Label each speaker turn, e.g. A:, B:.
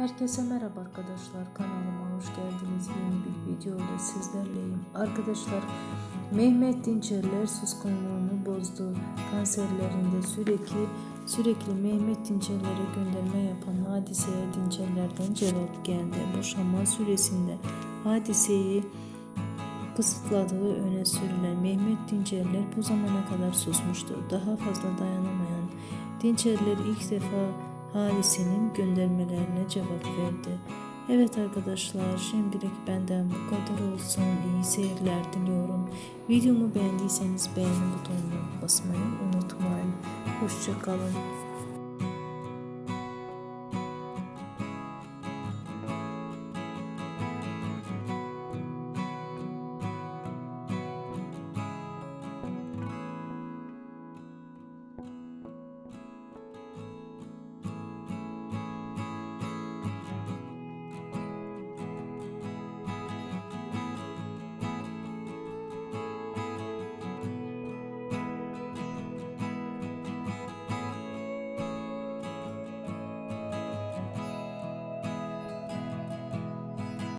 A: Herkese merhaba arkadaşlar kanalıma hoş geldiniz. Yeni bir video ile sizlerleyim. Arkadaşlar Mehmet Dinçerler suskunluğunu bozdu. Kanserlerinde sürekli sürekli Mehmet Dinçerlere gönderme yapan hadiseye Dinçerlerden cevap geldi. Boşanma süresinde hadiseyi kısıtladığı öne sürülen Mehmet Dinçerler bu zamana kadar susmuştu. Daha fazla dayanamayan Dinçerler ilk defa Halise'nin göndermelerine cevap verdi. Evet arkadaşlar şimdilik benden bu kadar olsun. İyi seyirler diliyorum. Videomu beğendiyseniz beğeni butonuna basmayı unutmayın. Hoşçakalın.